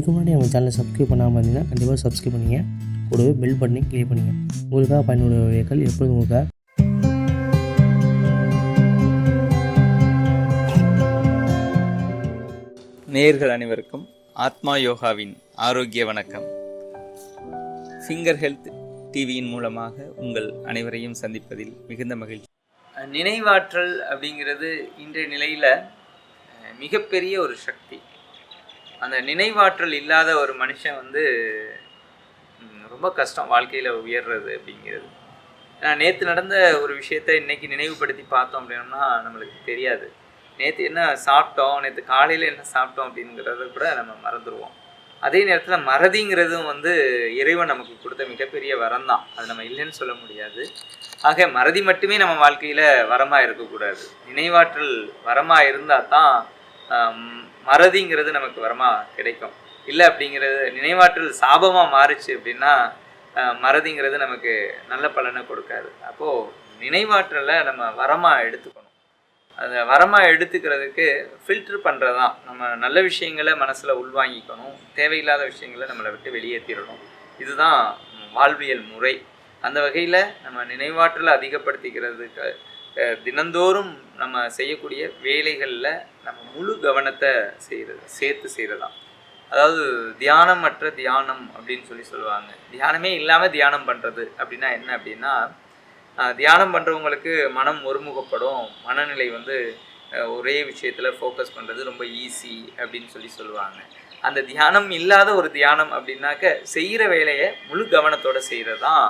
இதுக்கு முன்னாடி நம்ம சேனலை சப்ஸ்கிரைப் பண்ணாமல் இருந்தீங்கன்னா கண்டிப்பாக சப்ஸ்கிரைப் பண்ணிங்க. கூடவே பெல் பட்டனை கிளிக் பண்ணிங்க. உங்களுக்காக பயனுள்ள வீடியோக்கள் எப்பொழுதும் உங்களுக்காக நேயர்கள் அனைவருக்கும் ஆத்மா யோகாவின் ஆரோக்கிய வணக்கம். ஃபிங்கர் ஹெல்த் டிவியின் மூலமாக உங்கள் அனைவரையும் சந்திப்பதில் மிகுந்த மகிழ்ச்சி. நினைவாற்றல் அப்படிங்கிறது இன்றைய நிலையில் மிகப்பெரிய ஒரு சக்தி. அந்த நினைவாற்றல் இல்லாத ஒரு மனுஷன் வந்து ரொம்ப கஷ்டம் வாழ்க்கையில் உயர்றது அப்படிங்கிறது. ஏன்னா நேற்று நடந்த ஒரு விஷயத்த இன்றைக்கி நினைவுபடுத்தி பார்த்தோம் அப்படின்னோம்னா நம்மளுக்கு தெரியாது. நேற்று என்ன சாப்பிட்டோம் நேற்று காலையில் என்ன சாப்பிட்டோம் அப்படிங்கிறத கூட நம்ம மறந்துடுவோம் அதே நேரத்தில் மறதிங்கிறதும் வந்து இறைவன் நமக்கு கொடுத்த மிகப்பெரிய வரம் தான் அது நம்ம இல்லைன்னு சொல்ல முடியாது. ஆக மறதி மட்டுமே நம்ம வாழ்க்கையில் வரமாக இருக்கக்கூடாது. நினைவாற்றல் வரமாக இருந்தால் தான் மறதிங்கிறது நமக்கு வரமாக கிடைக்கும். இல்லை அப்படிங்கிறது நினைவாற்றல் சாபமாக மாறுச்சு அப்படின்னா மறதிங்கிறது நமக்கு நல்ல பலனை கொடுக்காது. அப்போது நினைவாற்றலை நம்ம வரமாக எடுத்துக்கணும். அதை வரமாக எடுத்துக்கிறதுக்கு ஃபில்டர் பண்ணுறது தான் நம்ம நல்ல விஷயங்களை மனசில் உள்வாங்கிக்கணும். தேவையில்லாத விஷயங்களை நம்மளை விட்டு வெளியேற்றிடணும். இதுதான் வாழ்வியல் முறை. அந்த வகையில் நம்ம நினைவாற்றலை அதிகப்படுத்திக்கிறதுக்கு தினந்தோறும் நம்ம செய்யக்கூடிய வேலைகளில் நம்ம முழு கவனத்தை செய்கிறது சேர்த்து செய்கிறதாம் அதாவது தியானமற்ற தியானம் அப்படின்னு சொல்லி சொல்லுவாங்க. தியானமே இல்லாமல் தியானம் பண்ணுறது அப்படின்னா என்ன அப்படின்னா தியானம் பண்ணுறவங்களுக்கு மனம் ஒருமுகப்படும். மனநிலை வந்து ஒரே விஷயத்தில் ஃபோக்கஸ் பண்ணுறது ரொம்ப ஈஸி அப்படின்னு சொல்லி சொல்லுவாங்க. அந்த தியானம் இல்லாத ஒரு தியானம் அப்படின்னாக்க செய்கிற வேலையை முழு கவனத்தோடு செய்கிறது தான்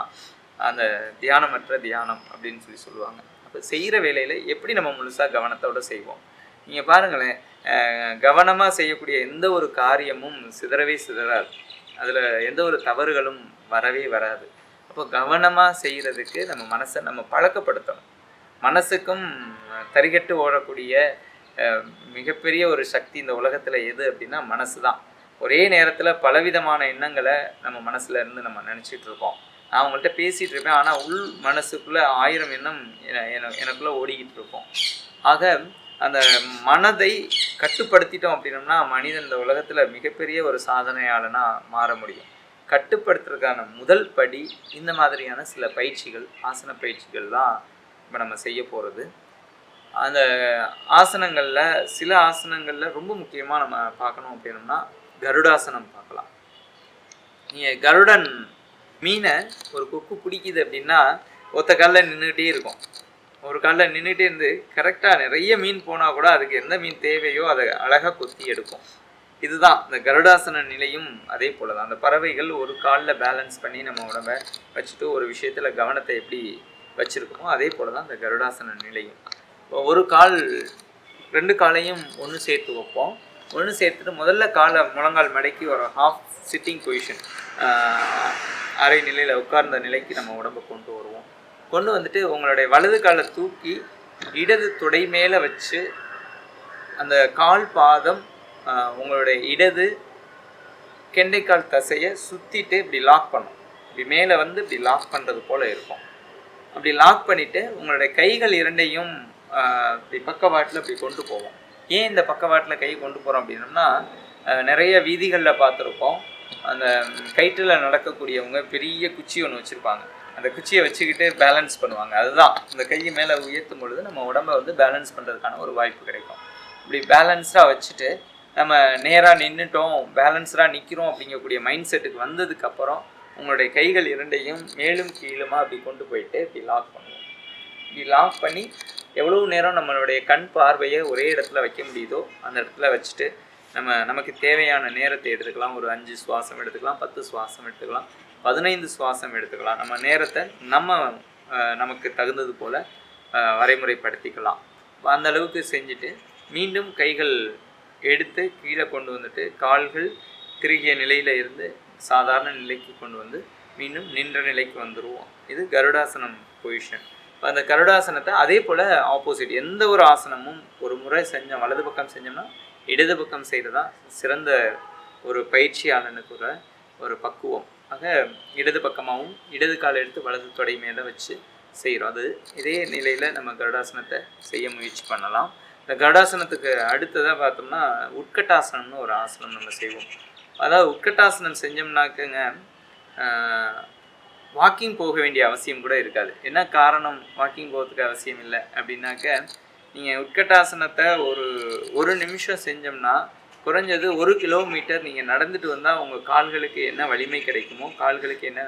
அந்த தியானமற்ற தியானம் அப்படின்னு சொல்லி சொல்லுவாங்க. அப்போ செய்கிற வேலையில் எப்படி நம்ம முழுசாக கவனத்தோடு செய்வோம்? நீங்கள் பாருங்களேன் கவனமாக செய்யக்கூடிய எந்த ஒரு காரியமும் சிதறவே சிதறாது. அதில் எந்த ஒரு தவறுகளும் வரவே வராது. அப்போ கவனமாக செய்கிறதுக்கு நம்ம மனசை நம்ம பழக்கப்படுத்தணும். மனசுக்கும் தரிகட்டு ஓடக்கூடிய மிகப்பெரிய ஒரு சக்தி இந்த உலகத்தில் எது அப்படின்னா மனசு தான் ஒரே நேரத்தில் பலவிதமான எண்ணங்களை நம்ம மனசுல இருந்து நம்ம நினச்சிட்ருக்கோம் இருக்கோம். நான் அவங்கள்ட்ட பேசிகிட்டு இருப்பேன். ஆனால் உள் மனசுக்குள்ளே ஆயிரம் எண்ணம் என- எனக்குள்ளே ஓடிக்கிட்டு இருக்கும். ஆக அந்த மனதை கட்டுப்படுத்திட்டோம் அப்படின்னம்னா மனிதன் இந்த உலகத்தில் மிகப்பெரிய ஒரு சாதனையாளனாக மாற முடியும். கட்டுப்படுத்துறதுக்கான முதல் படி இந்த மாதிரியான சில பயிற்சிகள் ஆசன பயிற்சிகள் தான் இப்போ நம்ம செய்ய போகிறது அந்த ஆசனங்களில் சில ஆசனங்களில் ரொம்ப முக்கியமாக நம்ம பார்க்கணும் அப்படின்னம்னா கருடாசனம் பார்க்கலாம். நீங்கள் கருடன் மீனை ஒரு கொக்கு பிடிக்குது அப்படின்னா ஒத்த காலில் நின்றுக்கிட்டே இருக்கும். ஒரு காலில் நின்றுட்டே இருந்து கரெக்டாக நிறைய மீன் போனால் கூட அதுக்கு எந்த மீன் தேவையோ அதை அழகாக கொத்தி எடுக்கும். இதுதான் இந்த கருடாசன நிலையும் அதே போல தான் அந்த பறவைகள் ஒரு காலில் பேலன்ஸ் பண்ணி நம்ம உடம்ப வச்சுட்டு ஒரு விஷயத்தில் கவனத்தை எப்படி வச்சுருக்கோமோ அதே போல தான் இந்த கருடாசன நிலையும். இப்போ ஒரு கால் ரெண்டு காலையும் ஒன்று சேர்த்து வைப்போம். ஒன்று சேர்த்துட்டு முதல்ல காலை முழங்கால் மடக்கி ஒரு ஹாஃப் சிட்டிங் பொசிஷன் அரை நிலையில் உட்கார்ந்த நிலைக்கு நம்ம உடம்பை கொண்டு வருவோம். கொண்டு வந்துட்டு உங்களுடைய வலது காலை தூக்கி இடது துடை மேலே வச்சு அந்த கால் பாதம் உங்களுடைய இடது கெண்டைக்கால் தசையை சுற்றிட்டு இப்படி லாக் பண்ணும். இப்படி மேலே வந்து இப்படி லாக் பண்ணுறது போல் இருக்கும். அப்படி லாக் பண்ணிவிட்டு உங்களுடைய கைகள் இரண்டையும் இப்படி பக்கவாட்டில் இப்படி கொண்டு போவோம். ஏன் இந்த பக்கவாட்டில் கை கொண்டு போகிறோம் அப்படின்னோம்னா நிறைய வீதிகளில் பார்த்துருப்போம். அந்த கயிற்றில் நடக்கக்கூடியவங்க பெரிய குச்சி ஒன்று வச்சுருப்பாங்க. அந்த குச்சியை வச்சுக்கிட்டு பேலன்ஸ் பண்ணுவாங்க. அதுதான். இந்த கையை மேலே உயர்த்தும் பொழுது நம்ம உடம்பை வந்து பேலன்ஸ் பண்ணுறதுக்கான ஒரு வாய்ப்பு கிடைக்கும். இப்படி பேலன்ஸ்டாக வச்சுட்டு நம்ம நேராக நின்றுட்டோம் பேலன்ஸ்டாக நிற்கிறோம் அப்படிங்கக்கூடிய மைண்ட் செட்டுக்கு வந்ததுக்கப்புறம் உங்களுடைய கைகள் இரண்டையும் மேலும் கீழுமா அப்படி கொண்டு போயிட்டு இப்படி லாக் பண்ணுவோம். இப்படி லாக் பண்ணி எவ்வளவு நேரம் நம்மளுடைய கண் பார்வையை ஒரே இடத்துல வைக்க முடியுதோ அந்த இடத்துல வச்சுட்டு நம்ம நமக்கு தேவையான நேரத்தை எடுத்துக்கலாம். ஒரு அஞ்சு சுவாசம் எடுத்துக்கலாம் பத்து சுவாசம் எடுத்துக்கலாம் பதினைந்து சுவாசம் எடுத்துக்கலாம். நம்ம நேரத்தை நம்ம நமக்கு தகுந்தது போல் வரைமுறைப்படுத்திக்கலாம். அந்த அளவுக்கு செஞ்சுட்டு மீண்டும் கைகள் எடுத்து கீழே கொண்டு வந்துட்டு கால்கள் திருகிய நிலையில் இருந்து சாதாரண நிலைக்கு கொண்டு வந்து மீண்டும் நின்ற நிலைக்கு வந்துடுவோம் இது கருடாசனம் பொசிஷன். அந்த கருடாசனத்தை அதே போல் ஆப்போசிட் எந்த ஒரு ஆசனமும் ஒரு முறை செஞ்சோம் வலது பக்கம் செஞ்சோம்னா இடது பக்கம் செய்கிறது தான் சிறந்த ஒரு பயிற்சியாளனுக்கு ஒரு ஒரு பக்குவம். ஆக இடது பக்கமாகவும் இடது கால் எடுத்து வலது தொடை மேலே வச்சு செய்கிறோம் அது இதே நிலையில் நம்ம கருடாசனத்தை செய்ய முயற்சி பண்ணலாம். இந்த கருடாசனத்துக்கு அடுத்ததாக பார்த்தோம்னா உட்கட்டாசனம்னு ஒரு ஆசனம் நம்ம செய்வோம். அதாவது உட்கட்டாசனம் செஞ்சோம்னாக்கங்க வாக்கிங் போக வேண்டிய அவசியம் கூட இருக்காது. என்ன காரணம் வாக்கிங் போகிறதுக்கு அவசியம் இல்லை அப்படின்னாக்க நீங்கள் உட்கட்டாசனத்தை ஒரு ஒரு நிமிஷம் செஞ்சோம்னா குறைஞ்சது ஒரு கிலோமீட்டர் நீங்கள் நடந்துட்டு வந்தால் உங்கள் கால்களுக்கு என்ன வலிமை கிடைக்குமோ கால்களுக்கு என்ன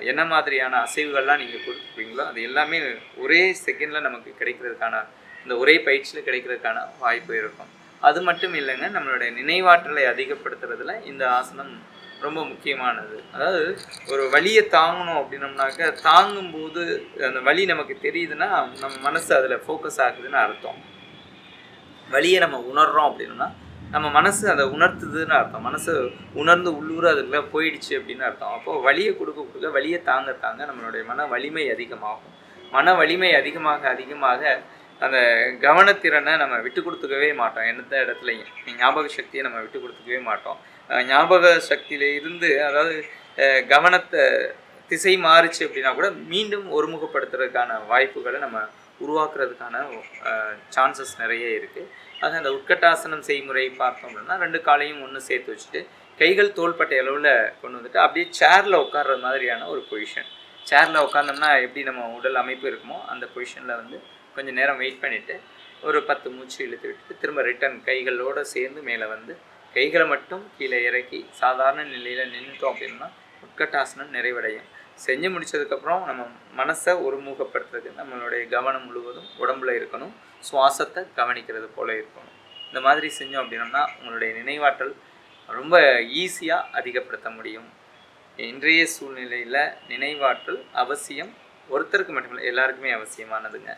என்ன மாதிரியான அசைவுகள்லாம் நீங்கள் கொடுத்துருப்பீங்களோ அது எல்லாமே ஒரே செகண்டில் நமக்கு கிடைக்கிறதுக்கான இந்த ஒரே பயிற்சியில் கிடைக்கிறதுக்கான வாய்ப்பு இருக்கும். அது மட்டும் இல்லைங்க நம்மளுடைய நினைவாற்றலை அதிகப்படுத்துறதுல இந்த ஆசனம் ரொம்ப முக்கியமானது. அதாவது ஒரு வழியை தாங்கணும் அப்படின்னம்னாக்க தாங்கும்போது அந்த வலி நமக்கு தெரியுதுன்னா நம்ம மனசு அதில் ஃபோக்கஸ் ஆகுதுன்னு அர்த்தம். வலியை நம்ம உணர்றோம் அப்படின்னா நம்ம மனசு அதை உணர்த்துதுன்னு அர்த்தம். மனசு உணர்ந்து உள்ளூர் அதுக்குள்ளே போயிடுச்சு அப்படின்னு அர்த்தம். அப்போது வலியை கொடுக்க கொடுக்க வழியை தாங்க தாங்க நம்மளுடைய மன வலிமை அதிகமாகும். மன வலிமை அதிகமாக அதிகமாக அந்த கவனத்திறனை நம்ம விட்டு கொடுத்துக்கவே மாட்டோம். எந்த இடத்துலையும். ஞாபக சக்தியை நம்ம விட்டு கொடுத்துக்கவே மாட்டோம். ஞாபக சக்தியில் இருந்து அதாவது கவனத்தை திசை மாறுச்சு அப்படின்னா கூட மீண்டும் ஒருமுகப்படுத்துறதுக்கான வாய்ப்புகளை நம்ம உருவாக்குறதுக்கான சான்சஸ் நிறைய இருக்குது அது அந்த உட்கட்டாசனம் செய்முறை பார்த்தோம் அப்படின்னா ரெண்டு காலையும் ஒன்று சேர்த்து வச்சுட்டு கைகள் தோள்பட்டை அளவில் கொண்டு வந்துட்டு அப்படியே சேரில் உட்கார்ற மாதிரியான ஒரு பொசிஷன் சேரில் உட்காந்தோம்னா எப்படி நம்ம உடல் அமைப்பு இருக்குமோ அந்த பொசிஷனில் வந்து கொஞ்சம் நேரம் வெயிட் பண்ணிவிட்டு ஒரு பத்து மூச்சு இழுத்து விட்டுட்டு திரும்ப ரிட்டர்ன் கைகளோடு சேர்ந்து மேலே வந்து கைகளை மட்டும் கீழே இறக்கி சாதாரண நிலையில் நின்றுட்டோம் அப்படின்னா உட்கட்டாசனம் நிறைவடையும். செஞ்சு முடித்ததுக்கப்புறம் நம்ம மனசை ஒருமுகப்படுத்துறதுக்கு நம்மளுடைய கவனம் முழுவதும் உடம்புல இருக்கணும். சுவாசத்தை கவனிக்கிறது போல இருக்கணும். இந்த மாதிரி செஞ்சோம் அப்படின்னோம்னா உங்களுடைய நினைவாற்றல் ரொம்ப ஈஸியாக அதிகப்படுத்த முடியும். இன்றைய சூழ்நிலையில் நினைவாற்றல் அவசியம். ஒருத்தருக்கு மட்டுமில்லை எல்லாருக்குமே அவசியமானதுங்க.